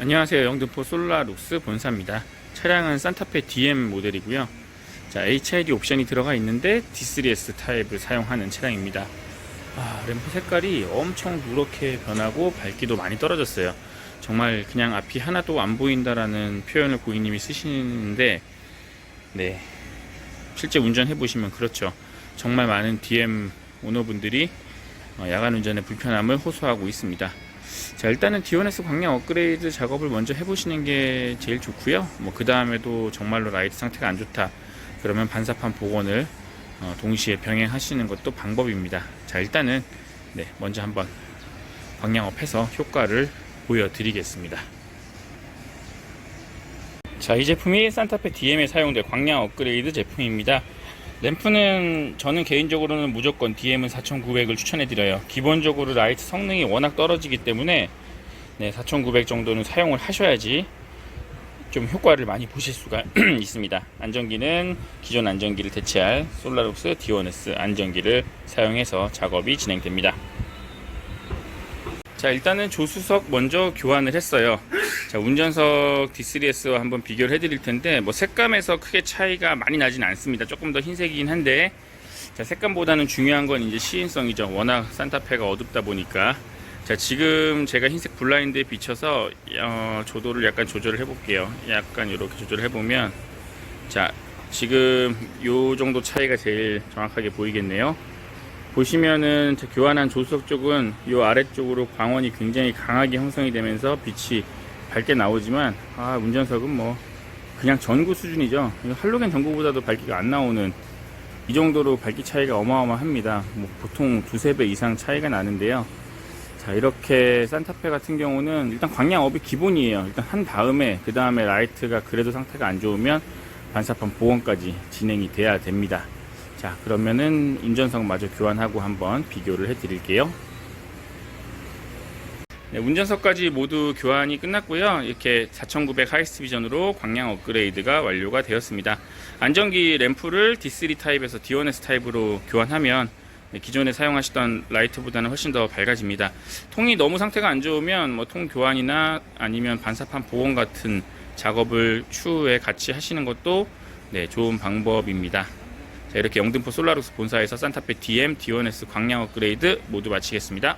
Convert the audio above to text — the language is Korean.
안녕하세요. 영등포 솔라룩스 본사입니다. 차량은 산타페 DM 모델이고요. 자, HID 옵션이 들어가 있는데 D3S 타입을 사용하는 차량입니다. 아, 램프 색깔이 엄청 누렇게 변하고 밝기도 많이 떨어졌어요. 정말 그냥 앞이 하나도 안 보인다라는 표현을 고객님이 쓰시는데, 네. 실제 운전해 보시면 그렇죠. 정말 많은 DM 오너분들이 어, 야간 운전의 불편함을 호소하고 있습니다. 자 일단은 D1S 광량 업그레이드 작업을 먼저 해보시는 게 제일 좋고요. 뭐 그 다음에도 정말로 라이트 상태가 안 좋다. 그러면 반사판 복원을 어, 동시에 병행하시는 것도 방법입니다. 자 일단은 네 먼저 한번 광량업해서 효과를 보여드리겠습니다. 자 이 제품이 산타페 DM에 사용될 광량 업그레이드 제품입니다. 램프는 저는 개인적으로는 무조건 DM은 4900을 추천해드려요. 기본적으로 라이트 성능이 워낙 떨어지기 때문에 네, 4900 정도는 사용을 하셔야지 좀 효과를 많이 보실 수가 있습니다. 안전기는 기존 안전기를 대체할 솔라룩스 D1S 안전기를 사용해서 작업이 진행됩니다. 자 일단은 조수석 먼저 교환을 했어요. 자 운전석 D3S와 한번 비교를 해드릴 텐데 뭐 색감에서 크게 차이가 많이 나진 않습니다. 조금 더 흰색이긴 한데 자 색감보다는 중요한 건 이제 시인성이죠. 워낙 산타페가 어둡다 보니까 자 지금 제가 흰색 블라인드에 비춰서 어, 조도를 약간 조절을 해 볼게요. 약간 이렇게 조절을 해 보면 자 지금 요 정도 차이가 제일 정확하게 보이겠네요. 보시면은 저 교환한 조수석 쪽은 이 아래쪽으로 광원이 굉장히 강하게 형성이 되면서 빛이 밝게 나오지만 아 운전석은 뭐 그냥 전구 수준이죠. 할로겐 전구보다도 밝기가 안 나오는 이 정도로 밝기 차이가 어마어마합니다. 뭐 보통 두세 배 이상 차이가 나는데요. 자 이렇게 산타페 같은 경우는 일단 광량업이 기본이에요. 일단 한 다음에 그 다음에 라이트가 그래도 상태가 안 좋으면 반사판 보온까지 진행이 돼야 됩니다 자 그러면은 운전석 마저 교환하고 한번 비교를 해 드릴게요. 네, 운전석까지 모두 교환이 끝났고요. 이렇게 4900 하이스트 비전으로 광량 업그레이드가 완료가 되었습니다. 안전기 램프를 D3 타입에서 D1S 타입으로 교환하면 네, 기존에 사용하시던 라이트보다는 훨씬 더 밝아집니다. 통이 너무 상태가 안 좋으면 뭐 통 교환이나 아니면 반사판 보온 같은 작업을 추후에 같이 하시는 것도 네, 좋은 방법입니다 자, 이렇게 영등포 솔라룩스 본사에서 산타페 DM, D1S 광량 업그레이드 모두 마치겠습니다.